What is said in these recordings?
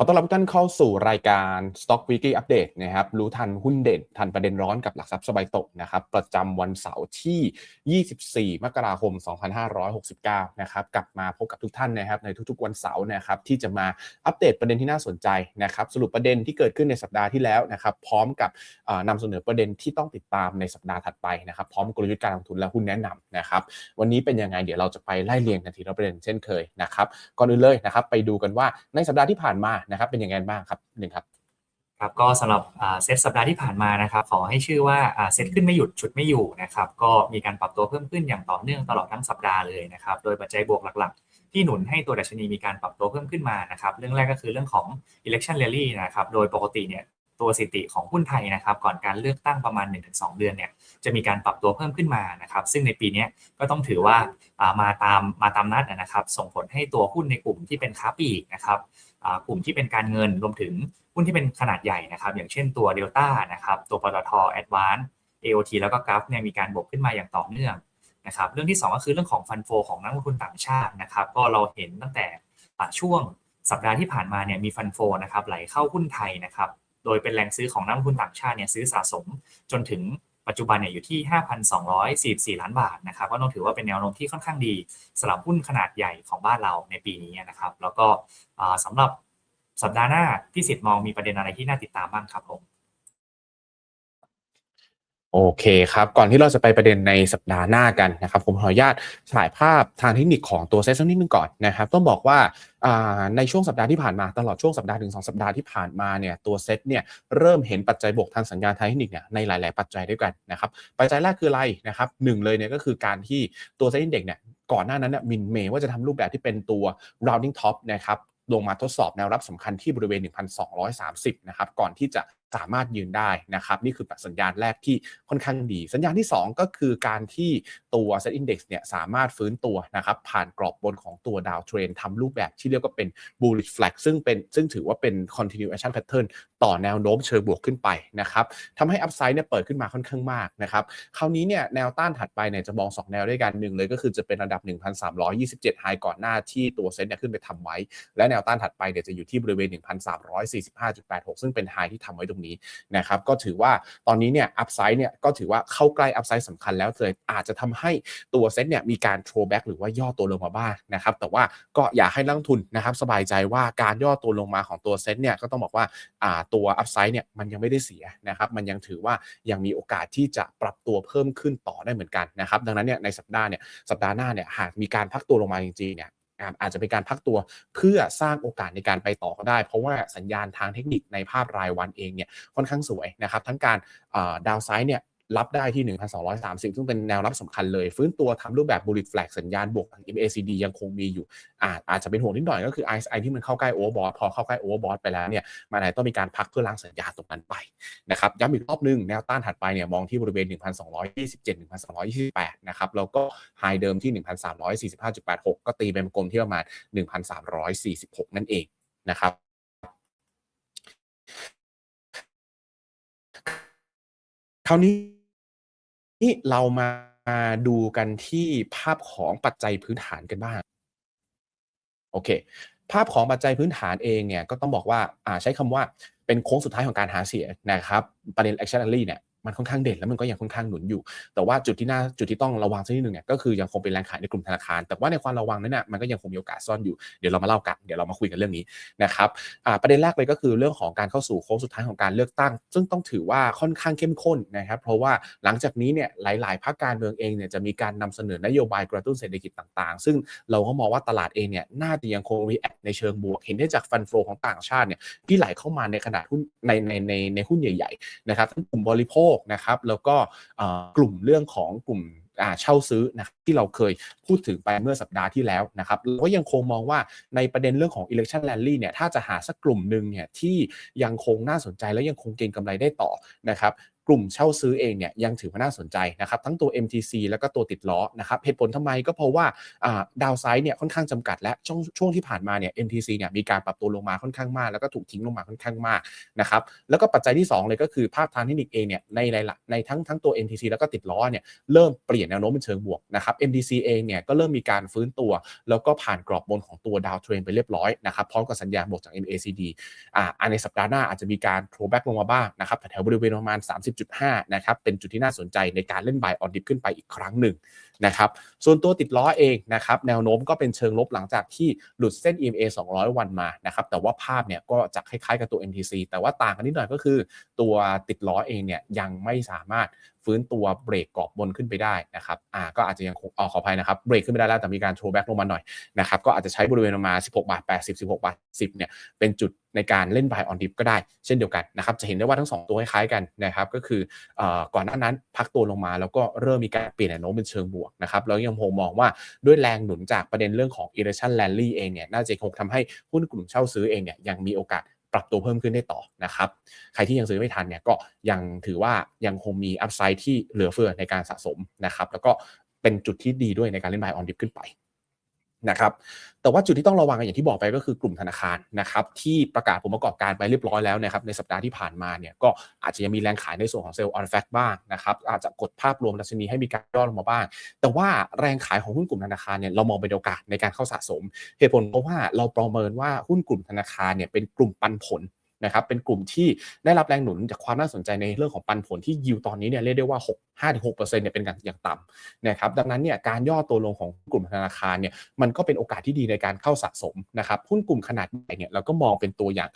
ขอต้อนรับทุกท่านเข้าสู่รายการ Stock Weekly Update นะครับ รู้ทันหุ้นเด่น ทันประเด็นร้อนกับหลักทรัพย์สบายตกนะครับ ประจำวันเสาร์ที่ 24 มกราคม 2569 นะครับ กลับมาพบกับทุกท่านนะครับ ในทุกๆวันเสาร์นะครับ ที่จะมาอัปเดตประเด็นที่น่าสนใจนะครับ สรุปประเด็นที่เกิดขึ้นในสัปดาห์ที่แล้วนะครับ พร้อมกับนำเสนอประเด็นที่ต้องติดตามในสัปดาห์ถัดไปนะครับ พร้อมกลยุทธ์การลงทุนและหุ้นแนะนำนะครับ วันนี้เป็นยังไงเดี๋ยวเราจะไปไล่เรียงกันทีละประเด็นเช่นเคยนะครับ ก่อนอื่นเลยนะครับ ไปดูกันว่าในสัปดาห์ที่ผ่านมานะครับเป็นยังไงบ้างครับหนึ่งครับครับก็สำหรับเซตสัปดาห์ที่ผ่านมานะครับขอให้ชื่อว่าเซตขึ้นไม่หยุดชุดไม่อยู่นะครับก็มีการปรับตัวเพิ่มขึ้นอย่างต่อเนื่องตลอดทั้งสัปดาห์เลยนะครับโดยปัจจัยบวกหลักๆ ที่หนุนให้ตัวดัชนีมีการปรับตัวเพิ่มขึ้นมานะครับเรื่องแรกก็คือเรื่องของ election rally นะครับโดยปกติเนี่ยตัวสิติของหุ้นไทยนะครับก่อนการเลือกตั้งประมาณ 1-2 เดือนเนี่ยจะมีการปรับตัวเพิ่มขึ้นมานะครับซึ่งในปีนี้ก็ต้องถือว่ามาตามมาตามนัดนะครับส่งผลให้ตัวหุ้นในกลุ่มที่เป็นค้าปลีกนะครับ กลุ่มที่เป็นการเงินรวมถึงหุ้นที่เป็นขนาดใหญ่นะครับ อย่างเช่นตัว Delta นะครับตัวปตท Advance AOT แล้วก็กราฟเนี่ยมีการบวกขึ้นมาอย่างต่อเนื่องนะครับเรื่องที่ 2 ก็คือเรื่องของฟันโฟของนักลงทุนต่างชาตินะครับ ก็เราเห็นตั้งแต่ช่วงสัปดาห์ที่ผ่านมาเนี่ยมีฟันโฟนะครับไหลเข้าหุ้นไทยนะครับโดยเป็นแรงซื้อของนักลงทุนต่างชาติเนี่ยซื้อสะสมจนถึง ปัจจุบันเนี่ยอยู่ที่ 5,244 ล้านบาทนะครับก็ต้องถือว่าเป็นแนวโน้มที่ค่อนข้างดีสำหรับหุ้นขนาดใหญ่ของบ้านเราในปีนี้นะครับ แล้วก็สำหรับสัปดาห์หน้าพี่สิทธิ์มองมีประเด็นอะไรที่น่าติดตามบ้างครับผม โอเคครับ ก่อนที่เราจะไปประเด็นในสัปดาห์หน้ากันนะครับ ผมขออนุญาตฉายภาพทางเทคนิคของตัวเซ็ตสักนิดนึงก่อนนะครับ ต้องบอกว่าในช่วงสัปดาห์ที่ผ่านมาตลอดช่วงสัปดาห์ถึงสองสัปดาห์ที่ผ่านมาเนี่ยตัวเซ็ตเนี่ยเริ่มเห็นปัจจัยบวกทางสัญญาณทางเทคนิคเนี่ยในหลาย ๆ ปัจจัยด้วยกันนะครับปัจจัยแรกคืออะไรนะครับหนึ่งเลยเนี่ยก็คือการที่ตัวเซ็ตอินเด็กเนี่ยก่อนหน้านั้นเนี่ยมินเมย์ว่าจะทำรูปแบบที่เป็นตัว rounding top นะครับลงมาทดสอบแนวรับสำคัญที่บริเวณ 1,230 นะครับ ก่อนที่จะ สามารถยืนได้นะครับนี่คือสัญญาณแรกที่ค่อนข้างดี สัญญาณที่ 2 ก็คือการที่ตัว Set Index เนี่ยสามารถฟื้นตัวนะครับผ่านกรอบบนของตัวดาวเทรนทำรูปแบบที่เรียกว่าเป็น bullish flag ซึ่งเป็นซึ่งถือว่าเป็น continuation pattern ต่อแนวโน้มเชิงบวกขึ้นไปนะครับทำให้ upside เนี่ยเปิดขึ้นมาค่อนข้างมากนะครับคราวนี้เนี่ยแนวต้านถัดไปเนี่ยจะมอง 2 แนวด้วยกันหนึ่งเลยก็คือจะเป็นระดับ 1,327 high ก่อนหน้าที่ตัวเซ็ตเนี่ยขึ้นไปทำไว้ และแนวต้านถัดไปเนี่ยจะอยู่ที่บริเวณ 1,345.86 ซึ่งเป็นไฮที่ทำไว้ตรงนี้นะครับก็ถือว่าตอนนี้เนี่ยอัพไซด์เนี่ยก็ถือว่าเข้าใกล้อัพไซด์สำคัญแล้วเลยอาจจะทำให้ตัวเซ็ตเนี่ยมีการโทรแบ็กหรือว่าย่อตัวลงมาบ้างนะครับแต่ว่าก็อยากให้นักทุนนะครับสบายใจว่าการย่อตัวลงมาของตัวเซ็ตเนี่ยก็ต้องบอกว่าอ่าตัวอัพไซด์เนี่ยมันยังไม่ได้เสียนะครับมันยังถือว่ายังมีโอกาสที่จะปรับตัวเพิ่มขึ้นต่อได้เหมือนกันนะครับดังนั้นเนี่ยในสัปดาห์เนี่ยสัปดาห์หน้าเนี่ยหากมีการพักตัวลงมาจริงๆเนี่ย อาจจะเป็นการพักตัวเพื่อสร้างโอกาสในการไปต่อก็ได้ เพราะว่าสัญญาณทางเทคนิคในภาพรายวันเองเนี่ยค่อนข้างสวยนะครับ ทั้งการดาวไซด์เนี่ย รับได้ที่ 1,230 ซึ่งเป็นแนวรับสำคัญเลย ฟื้นตัวทำรูปแบบ bullet flag สัญญาณบวก MACD ยังคงมีอยู่ อาจอาจจะเป็นห่วงนิดหน่อยก็คือ RSI ที่มันเข้าใกล้ overbought พอเข้าใกล้ overbought ไปแล้วเนี่ยมันอาจต้องมีการพักเพื่อล้างสัญญาณตรงนั้นไปนะครับย้ำอีกรอบนึงแนวต้านถัดไปเนี่ยมองที่บริเวณ 1,227 1,228 นะครับแล้วก็ไฮเดิมที่ 1,345.86 ก็ตีเป็นกลมที่ประมาณ 1,346 นั่นเองนะครับคราวนี้ นี่เรามาดูกันที่ภาพของปัจจัยพื้นฐานกันบ้าง โอเค ภาพของปัจจัยพื้นฐานเองเนี่ยก็ต้องบอกว่าใช้คำว่าเป็นโค้งสุดท้ายของการหาเสียงนะครับ ประเด็น action rally เนี่ย มันค่อนข้างเด่นแล้วมันก็ยังค่อนข้างหนุนอยู่ แต่ว่าจุดที่น่าจุดที่ต้องระวังสักนิดหนึ่งเนี่ยก็คือยังคงเป็นแรงขายในกลุ่มธนาคาร แต่ว่าในความระวังนั้นน่ะมันก็ยังคงมีโอกาสซ่อนอยู่เดี๋ยวเรามาเล่ากันเดี๋ยวเรามาคุยกันเรื่องนี้นะครับประเด็นแรกเลยก็คือเรื่องของการเข้าสู่โค้งสุดท้ายของการเลือกตั้ง ซึ่งต้องถือว่าค่อนข้างเข้มข้นนะครับเพราะว่าหลังจากนี้เนี่ยหลายๆภาคการเมืองเองเนี่ยจะมีการนำเสนอนโยบายกระตุ้นเศรษฐกิจต่าง ๆ ซึ่งเราก็มองว่าตลาดเองเนี่ยน่าจะยังคงรีแอคในเชิงบวก เห็นได้จากฟันโฟของต่างชาติเนี่ยที่ไหลเข้ามาในขนาดหุ้นในในในในหุ้นใหญ่ๆนะครับทั้งกลุ่มบริโภคนะครับแล้วก็กลุ่มเรื่องของกลุ่มเช่าซื้อนะที่เราเคยพูดถึงไปเมื่อสัปดาห์ที่แล้วนะครับเราก็ยังคงมองว่าในประเด็นเรื่องของ election rally เนี่ยถ้าจะหาสักกลุ่มหนึ่งเนี่ยที่ยังคงน่าสนใจและยังคงเก็งกำไรได้ต่อนะครับ กลุ่มเช่าซื้อเองเนี่ยยังถือว่าน่าสนใจนะครับทั้งตัว MTC แล้วก็ตัวติดล้อนะครับเหตุผลทำไมก็เพราะว่าดาวไซด์เนี่ยค่อนข้างจำกัดและช่วงช่วงที่ผ่านมาเนี่ย MTC เนี่ยมีการปรับตัวลงมาค่อนข้างมาก แล้วก็ถูกทิ้งลงมาค่อนข้างมากนะครับแล้วก็ปัจจัยที่ 2 เลยก็คือภาพทางเทคนิคเองเนี่ยในในในทั้งทั้งตัว MTC แล้วก็ติดล้อเนี่ยเริ่มเปลี่ยนแนวโน้มเป็นเชิงบวกนะครับ MTC เองเนี่ยก็เริ่มมีการฟื้นตัว แล้วก็ผ่านกรอบบนของตัวดาวเทรนไปเรียบร้อยนะครับพร้อมกับสัญญาณบวกจาก MACD อ่าในสัปดาห์หน้าอาจจะมีการโทรแบ็กลงมาบ้างนะครับแถวบริเวณประมาณ30.5 นะครับ เป็นจุดที่น่าสนใจในการเล่นบายออนดิฟขึ้นไปอีกครั้งหนึ่ง นะครับส่วนตัวติดล้อเองนะครับแนวโน้มก็เป็นเชิงลบหลังจากที่หลุดเส้น EMA 200 วันมานะครับแต่ว่าภาพเนี่ยก็จะคล้ายๆกับตัว MTC แต่ว่าต่างกันนิดหน่อยก็คือ ตัวติดล้อเองเนี่ยยังไม่สามารถฟื้นตัวเบรกกรอบบนขึ้นไปได้นะครับอ่าก็อาจจะยังคงออขออภัยนะครับเบรกขึ้นไปได้แล้วแต่มีการโทรแบ็กลงมาหน่อยนะครับก็อาจจะใช้บริเวณประมาณ 16 บาท 80 16 บาท 10เนี่ยเป็นจุดในการเล่นบายออนดิฟก็ได้เช่นเดียวกันนะครับจะเห็นได้ว่าทั้ง 2 ตัวคล้ายกันนะครับก็คือก่อนหน้านั้นพักตัวลงมาแล้วก็เริ่มมีการเปลี่ยนแนวโน้มเป็นเชิงบวกนะครับแล้วยังคงมองว่าด้วยแรงหนุนจากประเด็นเรื่องของ election rally เองเนี่ยน่าจะคงทำให้หุ้นกลุ่มเช่าซื้อเองเนี่ยยังมีโอกาสปรับตัวเพิ่มขึ้นได้ต่อนะครับ ใครที่ยังซื้อไม่ทันเนี่ยก็ยังถือว่ายังคงมีอัพไซด์ที่เหลือเฟือในการสะสมนะครับ แล้วก็เป็นจุดที่ดีด้วยในการเล่นบายออนดิฟขึ้นไป นะครับแต่ว่าจุดที่ต้องระวังอย่างที่บอกไปก็คือกลุ่มธนาคารนะครับที่ประกาศผลประกอบการไปเรียบร้อยแล้วนะครับในสัปดาห์ที่ผ่านมาเนี่ยก็อาจจะยังมีแรงขายในส่วนของเซลล์ออนแฟกบ้างนะครับอาจจะกดภาพรวมดัชนีให้มีการย่อลงมาบ้าง แต่ว่าแรงขายของหุ้นกลุ่มธนาคารเนี่ยเรามองเป็นโอกาสในการเข้าสะสม เหตุผลเพราะว่าเราประเมินว่าหุ้นกลุ่มธนาคารเนี่ยเป็นกลุ่มปันผล นะครับเป็นกลุ่มที่ได้รับแรงหนุนจากความน่าสนใจในเรื่องของปันผลที่ยิวตอนนี้เนี่ยเรียกได้ว่า6 5-6%เนี่ยเป็นการอย่างต่ำนะครับดังนั้นเนี่ยการย่อตัวลงของกลุ่มธนาคารเนี่ยมันก็เป็นโอกาสที่ดีในการเข้าสะสมนะครับหุ้นกลุ่มขนาดใหญ่เนี่ยเราก็มองเป็นตัวอย่าง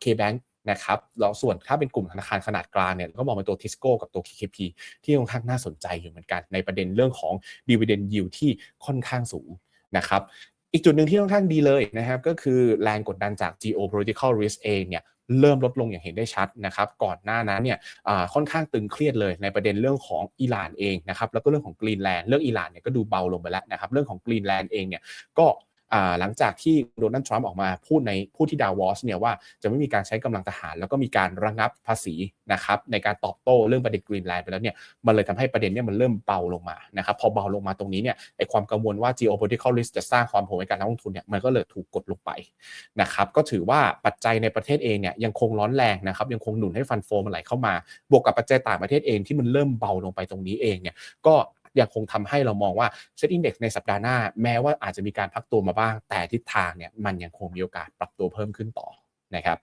เคแบงค์นะครับแล้วส่วนถ้าเป็นกลุ่มธนาคารขนาดกลางเนี่ยก็มองเป็นตัวทิสโก้กับตัว KKP ที่ค่อนข้างน่าสนใจอยู่เหมือนกัน ในประเด็นเรื่องของ dividend yield ที่ค่อนข้างสูงนะครับอีกจุดหนึ่งที่ค่อนข้างดีเลยนะครับก็คือแรงกดดันจาก geopolitical risk เองเนี่ย เริ่มลดลงอย่างเห็นได้ชัดนะครับ ก่อนหน้านั้นเนี่ยค่อนข้างตึงเครียดเลยในประเด็นเรื่องของอิหร่านเองนะครับแล้วก็เรื่องของกรีนแลนด์เรื่องอิหร่านเนี่ยก็ดูเบาลงไปแล้วนะครับเรื่องของกรีนแลนด์เองเนี่ยก็ หลังจากที่โดนัลด์ทรัมป์ออกมาพูดในพูดที่ดาวอสเนี่ยว่าจะไม่มีการใช้กำลังทหาร แล้วก็มีการระงับภาษีนะครับในการตอบโต้เรื่องประเด็นกรีนแลนด์ไปแล้วเนี่ยมันเลยทำให้ประเด็นเนี่ยมันเริ่มเบาลงมานะครับพอเบาลงมาตรงนี้เนี่ยไอความกังวลว่า geopolitical risk จะสร้างความโหดในการลงทุนเนี่ยมันก็เลยถูกกดลงไปนะครับก็ถือว่าปัจจัยในประเทศเองเนี่ยยังคงร้อนแรงนะครับยังคงหนุนให้ฟันโฟมันไหลเข้ามา บวกกับปัจจัยต่างประเทศเองที่มันเริ่มเบาลงไปตรงนี้เองเนี่ยก็ ยังคงทำให้เรามองว่าเซ็ตอินดี x ในสัปดาห์หน้า แม้ว่าอาจจะมีการพักตัวมาบ้าง แต่ทิศทางเนี่ยมันยังคงมีโอกาสปรับตัวเพิ่มขึ้นต่อนะครับ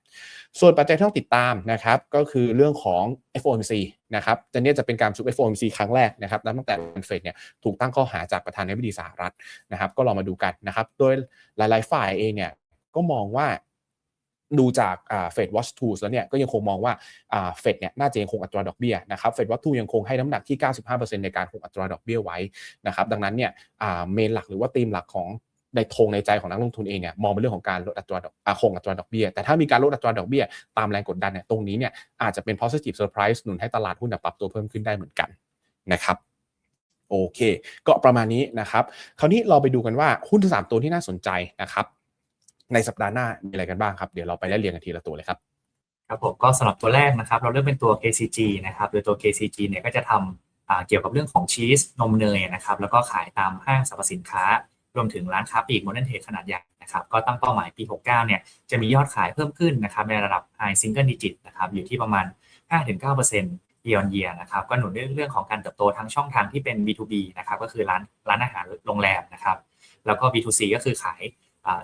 ส่วนปัจจัยที่ต้องติดตามนะครับก็คือเรื่องของ FOMC นะครับจะเนี่ยจะเป็นการประชุม FOMC ครั้งแรกนะครับนับตั้งแต่เฟดเนี่ยถูกตั้งข้อหาจากประธานาธิบดีสหรัฐนะครับ ก็ลองมาดูกันนะครับ โดยหลาย ๆ ฝ่ายเองเนี่ยก็มองว่า ดูจากเฟดวอชทูสแล้วเนี่ยก็ยังคงมองว่าเฟดเนี่ยน่าจะยังคงอัตราดอกเบี้ยนะครับเฟดวอชทูยังคงให้น้ำหนักที่ 95%ในการคงอัตราดอกเบี้ยไว้นะครับดังนั้นเนี่ยเมนหลักหรือว่าธีมหลักของในธงในใจของนักลงทุนเองเนี่ยมองเป็นเรื่องของการลดอัตราดอกคงอัตราดอกเบี้ยแต่ถ้ามีการลดอัตราดอกเบี้ยตามแรงกดดันเนี่ยตรงนี้เนี่ยอาจจะเป็น positive surprise หนุนให้ตลาดหุ้นปรับตัวเพิ่มขึ้นได้เหมือนกันนะครับโอเค ก็ประมาณนี้นะครับ คราวนี้เราไปดูกันว่าหุ้นสามตัวที่น่าสนใจนะครับ ในสัปดาห์หน้ามีอะไรกันบ้างครับ เดี๋ยวเราไปไล่เรียงกันทีละตัวเลยครับ ครับผมก็สำหรับตัวแรกนะครับ เราเริ่มเป็นตัว KCG นะครับโดยตัว KCG เนี่ยก็จะทำเกี่ยวกับเรื่องของชีสนมเนยนะครับ แล้วก็ขายตามห้างสรรพสินค้ารวมถึงร้านค้าปลีกโมเดิร์นเทรดขนาดใหญ่นะครับก็ตั้งเป้าหมายปี 69 เนี่ยจะมียอดขายเพิ่มขึ้นนะครับในระดับ high single digit นะครับอยู่ที่ประมาณ 5-9% year on year นะครับก็หนุนเรื่องของการเติบโตทั้งช่องทางที่เป็น B2B นะครับก็คือร้านร้านอาหารโรงแรมนะครับแล้วก็ B2C ก็คือขาย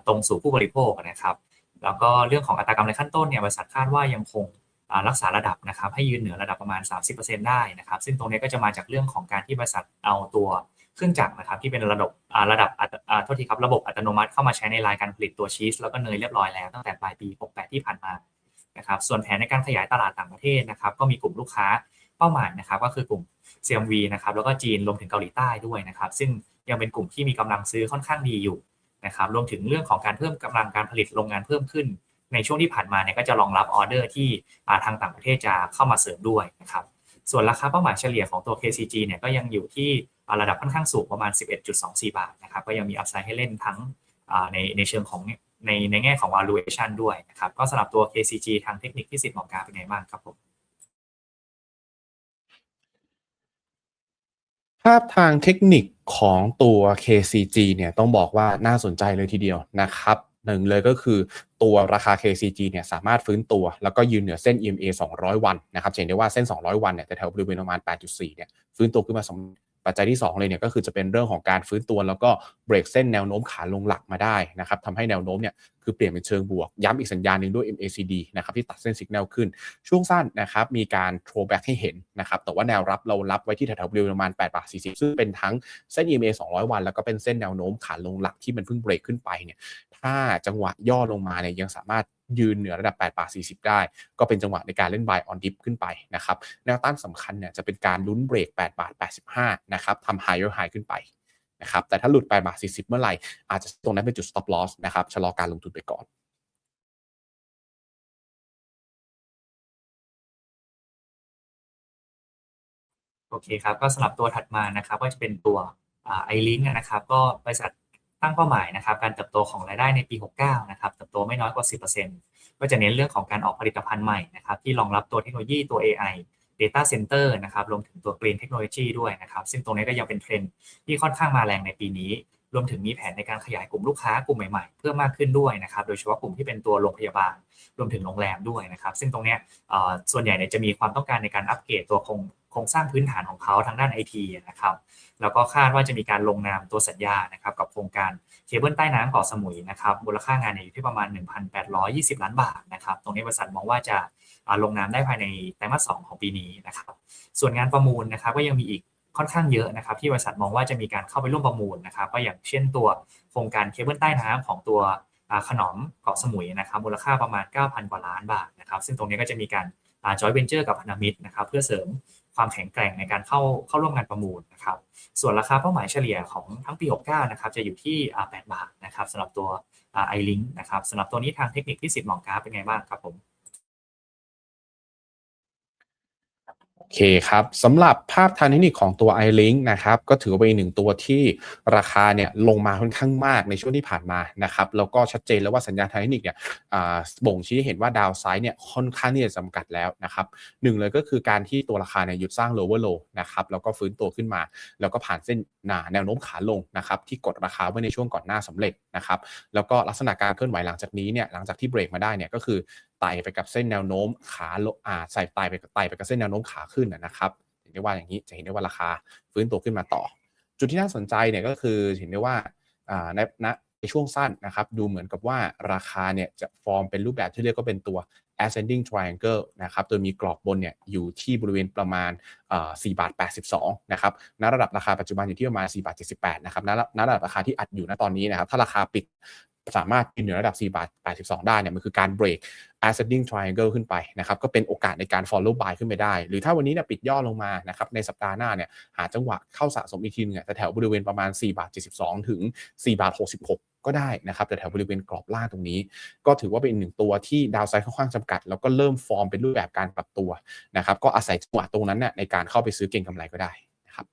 ตรงสู่ผู้บริโภคนะครับ แล้วก็เรื่องของอัตรากำไรขั้นต้นเนี่ยบริษัทคาดว่ายังคงรักษาระดับนะครับให้ยืนเหนือระดับประมาณ 30%ได้นะครับซึ่งตรงนี้ก็จะมาจากเรื่องของการที่บริษัทเอาตัวเครื่องจักรนะครับที่เป็นระดับระดับโทษทีครับระบบอัตโนมัติเข้ามาใช้ในรายการผลิตตัวชีสแล้วก็เนยเรียบร้อยแล้วตั้งแต่ปลายปี 68 ที่ผ่านมานะครับส่วนแผนในการขยายตลาดต่างประเทศนะครับก็มีกลุ่มลูกค้าเป้าหมายนะครับก็คือกลุ่ม CMV นะครับแล้วก็จีนรวมถึงเกาหลีใต้ด้วยนะครับซึ่งยังเป็นกลุ่มที่มีกำลังซื้อค่อนข้างดีอยู่ นะครับรวมถึงเรื่องของการเพิ่มกำลังการผลิตโรงงานเพิ่มขึ้น ในช่วงที่ผ่านมาเนี่ยก็จะรองรับออเดอร์ที่ทางต่างประเทศจะเข้ามาเสริมด้วยนะครับส่วนราคาเป้าหมายเฉลี่ยของตัว KCG เนี่ยก็ยังอยู่ที่ระดับค่อนข้างสูงประมาณ 11.24 บาทนะครับก็ยังมีอัพไซด์ให้เล่นทั้งในในเชิงของในในแง่ของ valuation ด้วยนะครับก็สำหรับตัว KCG ทางเทคนิคที่สิทธิ์หมอกาเป็นไงบ้างครับผมาพทางเทคนิคของตัว KCG เนี่ยต้องบอกว่าน่าสนใจเลยทีเดียวนะครับหนึ่งเลยก็คือตัวราคา KCG เนี่ยสามารถฟื้นตัว แล้วก็ยืนเหนือเส้น EMA 200 วันนะครับเห็นได้ว่าเส้น 200 วันเนี่ยแต่แถวบริเวณประมาณ 8.4 เนี่ยฟื้นตัวขึ้นมาสม ปัจจัยที่ 2 เลยเนี่ยก็คือจะเป็นเรื่องของการฟื้นตัวแล้วก็เบรกเส้นแนวโน้มขาลงหลักมาได้นะครับทำให้แนวโน้มเนี่ยคือเปลี่ยนเป็นเชิงบวก ย้ำอีกสัญญาณหนึ่งด้วย MACD นะครับที่ตัดเส้นสัญญาณขึ้น ช่วงสั้นนะครับมีการ throwback ให้เห็นนะครับแต่ว่าแนวรับเรารับไว้ที่แถวๆบริเวณประมาณ8บาท40 ซึ่งเป็นทั้งเส้น EMA 200 วัน แล้วก็เป็นเส้นแนวโน้มขาลงหลักที่มันเพิ่งเบรกขึ้นไปเนี่ยถ้าจังหวะย่อลงมาเนี่ยยังสามารถ ยืนเหนือระดับ 8 บาท 40 ได้ ก็เป็นจังหวะในการเล่น buy on dip ขึ้นไปนะครับแนวต้านสำคัญเนี่ยจะเป็นการลุ้นเบรก 8 บาท 85 นะครับทำ higher high ขึ้นไปนะครับแต่ถ้าหลุด8บาท 40 เมื่อไหร่ อาจจะตรงนั้นเป็นจุด stop loss นะครับชะลอการลงทุนไปก่อนโอเคครับ ก็สำหรับตัวถัดมานะครับ ก็จะเป็นตัวไอลิงนะครับ ก็บริษัท ตั้งเป้าหมายนะครับการเติบโตของรายได้ในปี 69 นะครับเติบโตไม่น้อยกว่า 10%ก็จะเน้นเรื่องของการออกผลิตภัณฑ์ใหม่นะครับที่รองรับตัวเทคโนโลยีตัว AI Data Center นะครับรวมถึงตัว Green Technology ด้วยนะครับ ซึ่งตรงนี้ก็ยังเป็นเทรนด์ที่ค่อนข้างมาแรงในปีนี้ รวมถึงมีแผนในการขยายกลุ่มลูกค้ากลุ่มใหม่ๆ เพิ่มมากขึ้นด้วยนะครับ โดยเฉพาะกลุ่มที่เป็นตัวโรงพยาบาล รวมถึงโรงแรมด้วยนะครับ ซึ่งตรงนี้ส่วนใหญ่เนี่ยจะมีความต้องการในการอัปเกรดตัวโครง โครงสร้างพื้นฐานของเขาทางด้านไอทีนะครับแล้วก็คาดว่าจะมีการลงนามตัวสัญญานะครับกับโครงการเคเบิลใต้น้ำเกาะสมุยนะครับมูลค่างานอยู่ที่ประมาณ 1,820 ล้านบาทนะครับตรงนี้บริษัทมองว่าจะลงนามได้ภายในไตรมาสสของปีนี้นะครับส่วนงานประมูลนะครับก็ยังมีอีกค่อนข้างเยอะนะครับที่บริษัทมองว่าจะมีการเข้าไปร่วมประมูลนะครับก็อย่างเช่นตัวโครงการเคเบิลใต้น้ำของตัวขนมเกาะสมุยนะครับมูลค่าประมาณ 9,000 กว่าล้านบาทนะครับซึ่งตรงนี้ก็จะมีการจอยเวนเจอร์กับพันธมิตรนะครับเพื่อเสริม ความแข็งแกร่งในการเข้าเข้าร่วมงานประมูลนะครับส่วนราคาเป้าหมายเฉลี่ยของทั้งปี 69 นะครับจะอยู่ที่ 8 บาทนะครับสำหรับตัวไอลิงนะครับสำหรับตัวนี้ทางเทคนิคที่สิทธิ์มองกราฟเป็นไงบ้างครับผม เคครับสำหรับภาพทางเทคนิคของตัว iLink นะครับก็ถือว่าเป็นหนึ่งตัวที่ราคาเนี่ยลงมาค่อนข้างมากในช่วงที่ผ่านมานะครับแล้วก็ชัดเจนแล้วว่าสัญญาณทางเทคนิคเนี่ยบ่งชี้เห็นว่าดาวไซด์เนี่ยค่อนข้างที่จะจำกัดแล้วนะครับหนึ่งเลยก็คือการที่ตัวราคาเนี่ยหยุดสร้าง lower low นะครับแล้วก็ฟื้นตัวขึ้นมา แล้วก็ผ่านเส้นหนาแนวโน้มขาลงนะครับที่กดราคาไว้ในช่วงก่อนหน้าสำเร็จนะครับแล้วก็ลักษณะการเคลื่อนไหวหลังจากนี้เนี่ยหลังจากที่เบรกมาได้เนี่ยก็คือ ไต่ไปกับเส้นแนวโน้มขาลงอ่าใส่ไต่ไปไต่ไปกับเส้นแนวโน้มขาขึ้นนะครับเห็นได้ว่าอย่างนี้จะเห็นได้ว่าราคาฟื้นตัวขึ้นมาต่อ จุดที่น่าสนใจเนี่ยก็คือเห็นได้ว่าอ่าในณในช่วงสั้นนะครับดูเหมือนกับว่าราคาเนี่ยจะฟอร์มเป็นรูปแบบที่เรียกก็เป็นตัว ascending triangle นะครับ โดยมีกรอบบนเนี่ยอยู่ที่บริเวณประมาณ4บาท82 นะครับ ณ ระดับราคาปัจจุบันอยู่ที่ประมาณ4บาท78 นะครับ ณ ระดับราคาที่อัดอยู่ณตอนนี้นะครับ ถ้าราคาปิด สามารถยืนเหนือระดับ4บาท82 ได้เนี่ยมันคือการ break ascending triangle ขึ้นไปนะครับก็เป็นโอกาสในการ follow buy ขึ้นไปได้ หรือถ้าวันนี้เนี่ยปิดย่อลงมานะครับในสัปดาห์หน้าเนี่ยหาจังหวะเข้าสะสมอีกทีนึงแต่แถวบริเวณประมาณ4บาท72 ถึง4บาท66 ก็ได้นะครับแต่แถวบริเวณกรอบล่างตรงนี้ ก็ถือว่าเป็นหนึ่งตัวที่ดาวไซด์ค่อนข้างจำกัด แล้วก็เริ่มฟอร์มเป็นรูปแบบการปรับตัวนะครับก็อาศัยจังหวะตรงนั้นเนี่ยในการเข้าไปซื้อเก็งกำไรก็ได้นะครับ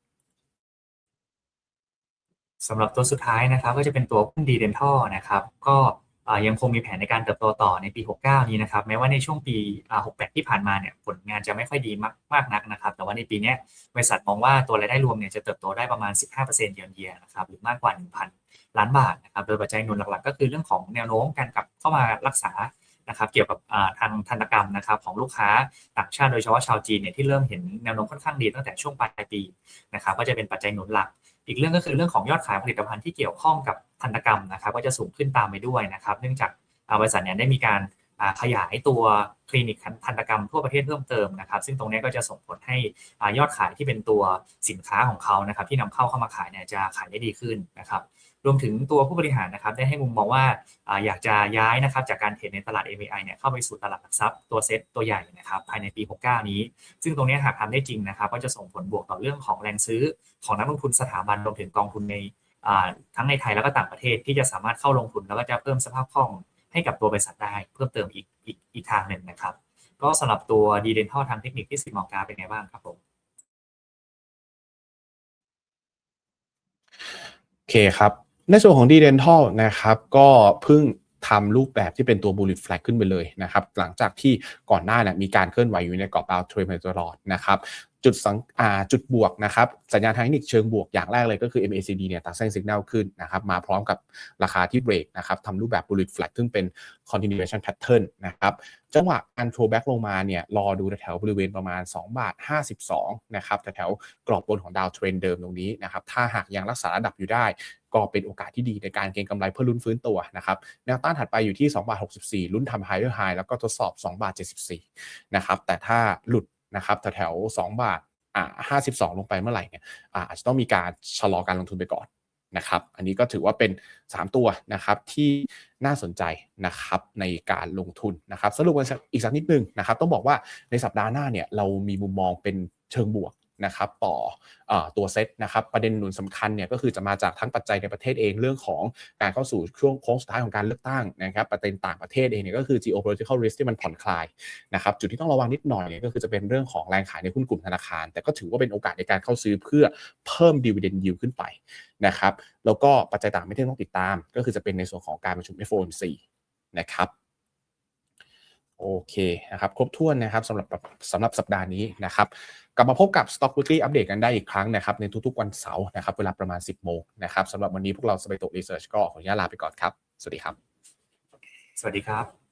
สำหรับตัวสุดท้ายนะครับก็จะเป็นตัวหุ้นดีเดนทัลนะครับก็ยังคงมีแผนในการเติบโตต่อในปี 69 นี้นะครับแม้ว่าในช่วงปี 68 ที่ผ่านมาเนี่ยผลงานจะไม่ค่อยดีมากมากนักนะครับ แต่ว่าในปีนี้บริษัทมองว่าตัวรายได้รวมเนี่ยจะเติบโตได้ประมาณ 15%เยือนเยียนะครับหรือมากกว่า 1,000 ล้านบาทนะครับโดยปัจจัยหนุนหลักๆ ก็คือเรื่องของแนวโน้มการกลับเข้ามารักษานะครับเกี่ยวกับทางทันกรรมนะครับของลูกค้าต่างชาติโดยเฉพาะชาวจีนเนี่ยที่เริ่มเห็นแนวโน้มค่อนข้างดีตั้งแต่ช่วงปลายปีนะครับก็จะเป็นปัจจัยหนุนหลัก อีกเรื่องก็คือเรื่องของยอดขายผลิตภัณฑ์ที่เกี่ยวข้องกับธันตกรรมนะครับก็จะสูงขึ้นตามไปด้วยนะครับ เนื่องจากบริษัทเนี่ยได้มีการขยายตัวคลินิกธันตกรรมทั่วประเทศเพิ่มเติมนะครับ ซึ่งตรงนี้ก็จะส่งผลให้ยอดขายที่เป็นตัวสินค้าของเขานะครับ ที่นำเข้าเข้ามาขายเนี่ยจะขายได้ดีขึ้นนะครับ รวมถึงตัวผู้บริหารนะครับได้ให้มุมมองว่าอยากจะย้ายนะครับจากการเทรดในตลาด MAI เนี่ยเข้าไปสู่ตลาดหลักทรัพย์ตัวเซ็ตตัวใหญ่นะครับภายในปี 69 นี้ ซึ่งตรงนี้หากทำได้จริงนะครับก็จะส่งผลบวกต่อเรื่องของแรงซื้อของนักลงทุนสถาบันรวมถึงกองทุนในทั้งในไทยแล้วก็ต่างประเทศที่จะสามารถเข้าลงทุนแล้วก็จะเพิ่มสภาพคล่องให้กับตัวบริษัทได้เพิ่มเติมอีกอีกอีกทางหนึ่งนะครับ ก็สำหรับตัวดีเดนทัลทางเทคนิคที่สิมองกาเป็นไงบ้างครับผมโอเคครับ ในส่วนของ d d e n t a l นะครับก็เพิ่งทำรูปแบบที่เป็นตัว bullet flag ขึ้นไปเลยนะครับ หลังจากที่ก่อนหน้าเนี่ยมีการเคลื่อนไหวอยู่ในกรอบดาวเทรนมาตลอดนะครับจุดสังอ่าจุดบวกนะครับสัญญาณทางเทคนิคเชิงบวกอย่างแรกเลยก็คือ MACD เนี่ยตัดเส้นสัญญาณขึ้นนะครับมาพร้อมกับราคาที่เบรกนะครับทำรูปแบบ bullish flat ซึ่งเป็น continuation pattern นะครับจังหวะการโทรแบ็กลงมาเนี่ยรอดูแถวบริเวณประมาณ 2 บาท 52 นะครับแถวกรอบบนของดาวเทรนเดิมตรงนี้นะครับถ้าหากยังรักษาระดับอยู่ได้ ก็เป็นโอกาสที่ดีในการเก็งกำไรเพื่อลุ้นฟื้นตัวนะครับแนวต้านถัดไปอยู่ที่2บาท64ลุ้นทำ higher high แล้วก็ทดสอบ2บาท74นะครับแต่ถ้าหลุดนะครับแถวๆ2บาทอ่า52 ลงไปเมื่อไหร่เนี่ยอาจจะต้องมีการชะลอการลงทุนไปก่อนนะครับ อันนี้ก็ถือว่าเป็น 3 ตัวนะครับที่น่าสนใจนะครับในการลงทุนนะครับ สรุปกันอีกสักนิดนึงนะครับ ต้องบอกว่าในสัปดาห์หน้าเนี่ยเรามีมุมมองเป็นเชิงบวก นะครับต่ออตัวเซตนะครับประเด็นหนุนสำคัญเนี่ยก็คือจะมาจากทั้งปัจจัยในประเทศเองเรื่องของการเข้าสู่ช่วงโค้งสุดท้ายของการเลือกตั้งนะครับประเด็นต่างประเทศเองเนี่ยก็คือ geopolitical risk ที่มันผ่อนคลายนะครับจุดที่ต้องระวังนิดหน่อยเนี่ยก็คือจะเป็นเรื่องของแรงขายในหุ้นกลุ่มธนาคาร แต่ก็ถือว่าเป็นโอกาสในการเข้าซื้อเพื่อเพิ่ม dividend yield ขึ้นไปนะครับแล้วก็ปัจจัยต่างประเทศต้องติดตาม ก็คือจะเป็นในส่วนของการประชุม FOMC นะครับ โอเคนะครับครบถ้วนนะครับสำหรับสำหรับสัปดาห์นี้นะครับกลับมาพบกับ Stock Weekly อัปเดตกันได้อีกครั้งนะครับในทุกๆวันเสาร์นะครับเวลาประมาณ 10 โมงนะครับสำหรับวันนี้พวกเราสเปโตรีเสิร์ชก็ขออนุญาตลาไปก่อนครับ สวัสดีครับ สวัสดีครับ